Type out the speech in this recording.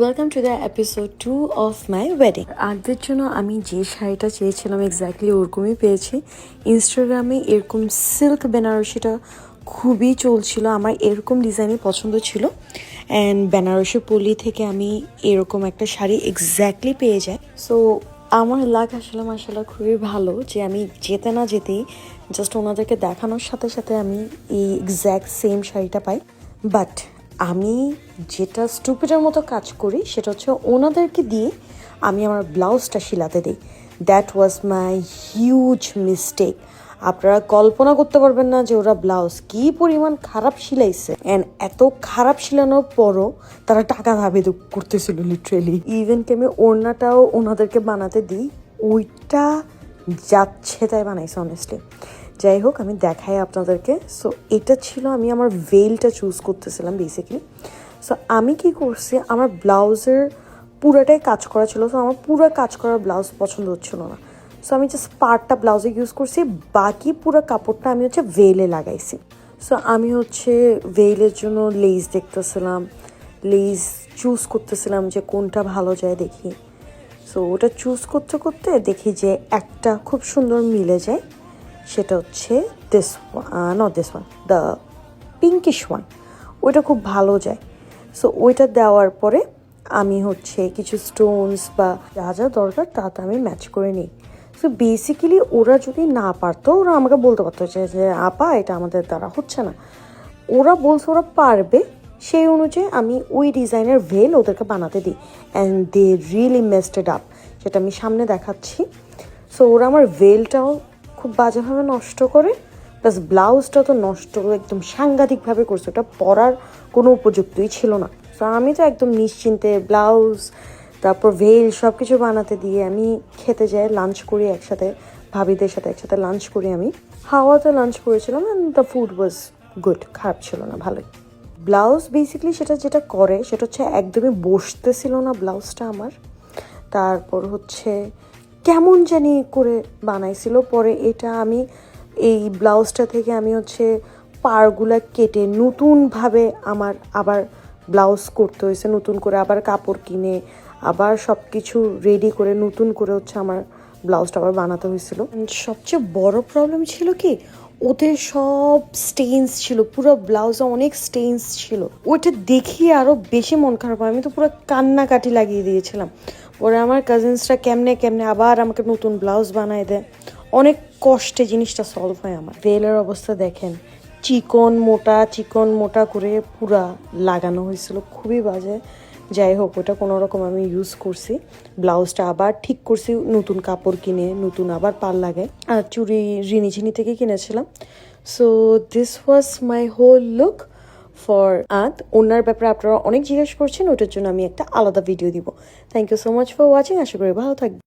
Welcome to the episode two of my wedding আগদের জন্য আমি যে শাড়িটা চেয়েছিলাম এক্স্যাক্টলি ওরকমই পেয়েছি। ইনস্টাগ্রামে এরকম সিল্ক বেনারসিটা খুবই চলছিল, আমার এরকম ডিজাইনই পছন্দ ছিল। অ্যান্ড বেনারসি পল্লী থেকে আমি এরকম একটা শাড়ি এক্স্যাক্টলি পেয়ে যাই। সো আমার লাগ আসলে মাসাল্লাহ খুবই ভালো যে আমি যেতে না যেতেই জাস্ট ওনাদেরকে দেখানোর সাথে সাথে আমি এই এক্স্যাক্ট সেম শাড়িটা পাই। বাট আমি যেটা স্টুপিডের মতো কাজ করি, সেটা হচ্ছে ওনাদেরকে দিয়ে আমি আমার ব্লাউজটা শিলাতে দিই। That was my huge mistake আপনারা কল্পনা করতে পারবেন না যে ওরা ব্লাউজ কি পরিমাণ খারাপ শিলাইছে। অ্যান্ড এত খারাপ শিলানোর পরও তারা টাকা দাবি করতেছিল লিটারেলি ইভেন কি আমি ওড়নাটাও ওনাদেরকে বানাতে দিই, ওইটা যাচ্ছে তাই বানাইছে অনেস্টলি যাই হোক আমি দেখাই আপনাদেরকে। সো এটা ছিল আমি আমার ভেলটা চুজ করতেছিলাম বেসিক্যালি সো আমি কি করছি, আমার ব্লাউজের পুরাটাই কাজ করা ছিল। সো আমার পুরো কাজ করা ব্লাউজ পছন্দ হচ্ছিল না। সো আমি জাস্ট পার্টটা ব্লাউজে ইউজ করছি, বাকি পুরো কাপড়টা আমি হচ্ছে ভেলে লাগাইছি। সো আমি হচ্ছে ভেইলের জন্য লেস দেখতেছিলাম লেস চুজ করতেছিলাম যে কোনটা ভালো যায় দেখি। সো ওটা চুজ করতে করতে দেখি যে একটা খুব সুন্দর মিলে যায়। সেটা হচ্ছে this not this one the pinkish one ওইটা খুব ভালো যায়। সো ওইটা দেওয়ার পরে আমি হচ্ছে কিছু স্টোনস বা যা যা দরকার তাতে আমি ম্যাচ করে নিই। সো বেসিক্যালি ওরা যদি না পারতো, ওরা আমাকে বলতে পারতো যে আপা, এটা আমাদের দ্বারা হচ্ছে না। ওরা বলছে ওরা পারবে, সেই অনুযায়ী আমি ওই ডিজাইনের ভেল ওদেরকে বানাতে দিই। And they really messed up সেটা আমি সামনে দেখাচ্ছি। সো ওরা আমার ভেলটাও খুব বাজেভাবে নষ্ট করে প্লাস ব্লাউজটা তো নষ্ট একদম সাংঘাতিকভাবে করছে, ওটা পরার কোনো উপযুক্তই ছিল না। সো আমি তো একদম নিশ্চিন্তে ব্লাউজ, তারপর ভেল সব কিছু বানাতে দিয়ে আমি খেতে যাই লাঞ্চ করি একসাথে, ভাবিদের সাথে একসাথে লাঞ্চ করি আমি। হাওয়াতে লাঞ্চ করেছিলাম and the food was good খারাপ ছিল না, ভালোই। ব্লাউজ বেসিক্যালি সেটা যেটা করে, সেটা হচ্ছে একদমই বসতেছিল না ব্লাউজটা আমার। তারপর হচ্ছে কেমন জানি করে বানাইছিল, পরে এটা আমি এই ব্লাউজটা থেকে আমি হচ্ছে পাড়গুলা কেটে নতুনভাবে আমার আবার ব্লাউজ করতে হয়েছে, নতুন করে আবার কাপড় কিনে, আবার সব কিছু রেডি করে নতুন করে হচ্ছে আমার ব্লাউজটা আবার বানাতে হয়েছিল। সবচেয়ে বড় প্রবলেম ছিল কি, ওদের সব স্টেইনস ছিল, পুরো ব্লাউজে অনেক স্টেইনস ছিল। ওইটা দেখিয়ে আরও বেশি মন খারাপ হয়, আমি তো পুরো কান্নাকাটি লাগিয়ে দিয়েছিলাম। পরে আমার কাজিনসরা কেমনে কেমনে আবার আমাকে নতুন ব্লাউজ বানায় দেয়। অনেক কষ্টে জিনিসটা সলভ হয় আমার। ভেলের অবস্থা দেখেন, চিকন মোটা চিকন মোটা করে পুরা লাগানো হয়েছিল, খুবই বাজে। যাই হোক, ওটা কোনো রকম আমি ইউজ করছি। ব্লাউজটা আবার ঠিক করছি, নতুন কাপড় কিনে, নতুন আবার পাল লাগাই আর চুড়ি রিনি ঝিনি থেকে কিনেছিলাম। So this was my whole look for আদ ওনার ব্যাপারে আপনারা অনেক জিজ্ঞেস করছেন, ওটার জন্য আমি একটা আলাদা ভিডিও দিব। Thank you so much for watching আশা করি ভালো থাকবে